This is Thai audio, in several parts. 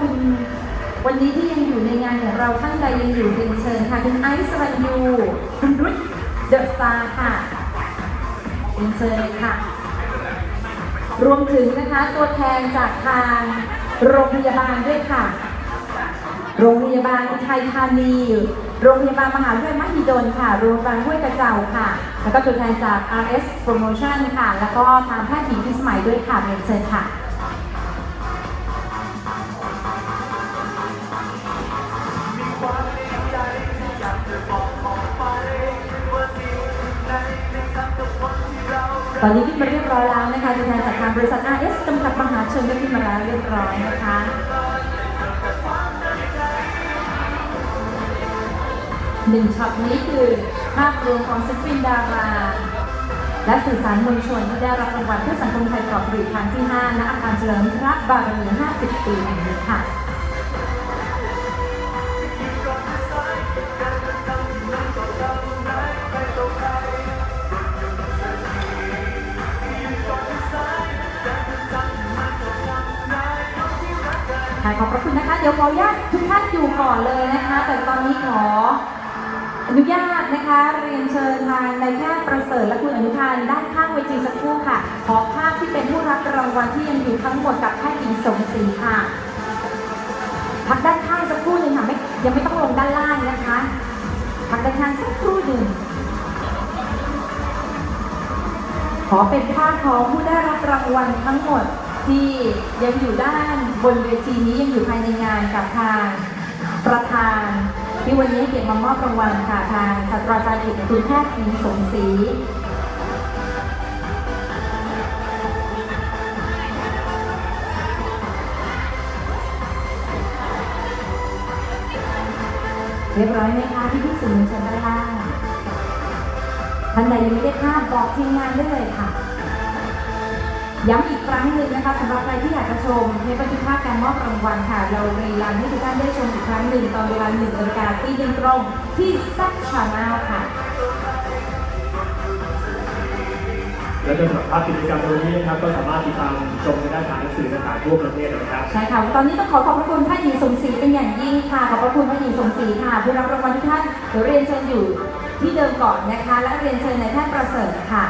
คุณวันนี้ที่ยังอยู่ในงานของเราท่านใดยังอยู่เรียนเชิญค่ะคุณไอซ์สรัญยูคุณรุตเดอะสตาร์ค่ะเรียนเชิญเลยค่ะ รวมถึงนะคะตัวแทนจากทางโรงพยาบาลด้วยค่ะ โรงพยาบาลอุทัยธานีโรงพยาบาลมหาวิทยาลัยมหิดลค่ะโรงพยาบาลห้วยกระเจ้าค่ะ แล้วก็ตัวแทนจาก RS Promotion ค่ะ แล้วก็ทางแพทย์หญิงพิสมัยด้วยค่ะเรียนเชิญค่ะ ตอนนี้ขึ้นมาเรียบร้อยแล้วนะคะตัวแทนจากทางบริษัท RS จำกัดมหาชนก็ขึ้นมาแล้วเรียบร้อยนะคะหนึ่งช็อตนี้คือภาพรวมของศิลปินดารา และสื่อสารมวลชนที่ได้รับรางวัลเพื่อสังคมไทยกรอบรีครั้งที่ 5 ณ อาคารเฉลิมพระบารมี 50 ปีแห่งนี้ค่ะ ค่ะขอบพระคุณนะคะ เดี๋ยวขออนุญาตทุกท่านอยู่ก่อนเลยนะคะ แต่ตอนนี้ขออนุญาตนะคะ เรียนเชิญทางนายแพทย์ประเสริฐและคุณอนุทานด้านข้างเวทีสักครู่ค่ะ ขอภาพที่เป็นผู้รับรางวัลที่ยังอยู่ทั้งหมดกับแพทย์หญิงสมศรีค่ะพักด้านข้างสักครู่หนึ่งค่ะไม่ยังไม่ต้องลงด้านล่างนะคะพักด้านข้างสักครู่หนึ่งขอเป็นภาพของผู้ได้รับรางวัลทั้งหมด ที่ยังอยู่ด้านบนเวทีนี้ยังอยู่ภายในงานกับทางประธาน ที่วันนี้เกียรติมามอบรางวัลค่ะทางศาสตราจารย์เอกคุณแพทย์หญิงสมศรีเรียบร้อยไหมคะที่พี่สื่อมวลชนด้านล่างท่านใดยังไม่ได้ภาพบอกทีมงานได้เลยค่ะ ย้ำอีกครั้งหนึ่งนะคะสำหรับใครที่อยากจะชมในบันทึกภาพการมอบรางวัลค่ะ เรารีรันให้ทุกท่านได้ชมอีกครั้งหนึ่งตอนเวลาหนึ่งนาฬิกาที่หนึ่งตรงที่ซับชาแนลค่ะ และสำหรับภาพกิจกรรมในวันนี้นะครับก็สามารถติดตามชมได้ทางหนังสือต่างๆทั่วประเทศนะครับ ใช่ค่ะ ตอนนี้ต้องขอขอบพระคุณท่านหญิงสมศรีเป็นอย่างยิ่งค่ะ ขอบพระคุณท่านหญิงสมศรีค่ะ ผู้รับรางวัลทุกท่านเดี๋ยวเรียนเชิญอยู่ที่เดิมก่อนนะคะ และเรียนเชิญในายแพทย์ประเสริฐค่ะ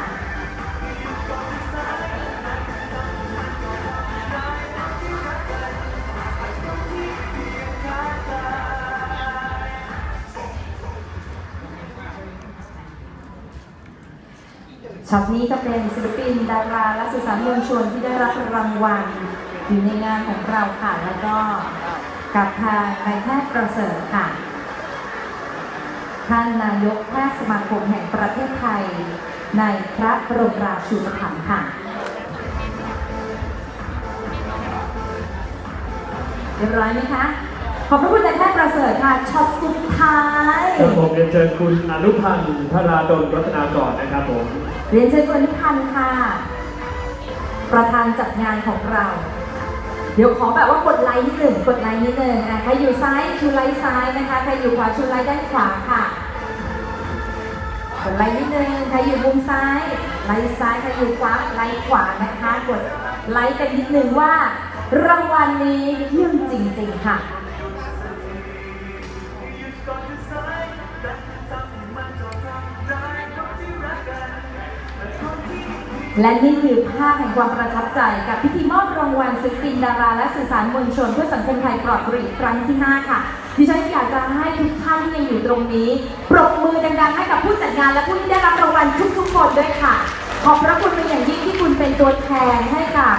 ช็อตนี้ก็เป็นศิลปินดาราและสื่อสารมวลชนที่ได้รับรางวัลอยู่ในงานของเราค่ะ แล้วก็กับทางนายแพทย์ประเสริฐค่ะ ท่านนายกแพทย์สมาคมแห่งประเทศไทย ในพระบรมราชูปถัมภ์ค่ะเรียบร้อยไหมคะ ขอบพระคุณนายแพทย์ประเสริฐค่ะ ช็อตสุดท้าย ครับผมเรียนเชิญคุณอนุพันธ์ธราดลรัตนากรนะครับผม เรียนเชิญคุณอนุพันธ์ค่ะ ประธานจัดงานของเรา เดี๋ยวขอแบบว่ากดไลค์นิดหนึ่งกดไลค์นิดหนึ่งอะใครอยู่ซ้ายชูไลค์ซ้ายนะคะใครอยู่ขวาชูไลค์ด้านขวาค่ะกดไลค์นิดนึงใครอยู่มุมซ้าย ไลค์ซ้ายใครอยู่ขวาไลค์ขวานะคะกดไลค์กันนิดนึงว่ารางวัลนี้เยี่ยมจริงๆค่ะ และนี่คือภาพแห่งความประทับใจกับพิธีมอบรางวัลศิลปินดารา และสื่อสารมวลชนเพื่อสังคมไทยปลอดบุหรี่ครั้งที่ 5 ค่ะ ดิฉันอยากจะให้ทุกท่านที่ยังอยู่ตรงนี้ปรบมือดังๆให้กับผู้จัดงานและผู้ที่ได้รับรางวัลทุกๆคนด้วยค่ะ ขอบพระคุณเป็นอย่างยิ่งที่คุณเป็นตัวแทนให้กับ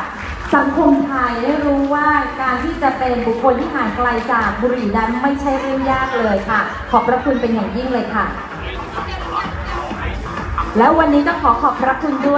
สังคมไทยได้รู้ว่าการที่จะเป็นบุคคลที่ห่างไกลจากบุหรี่นั้นไม่ใช่เรื่องยากเลยค่ะ ขอบพระคุณเป็นอย่างยิ่งเลยค่ะ แล้ววันนี้ต้องขอขอบพระคุณด้วย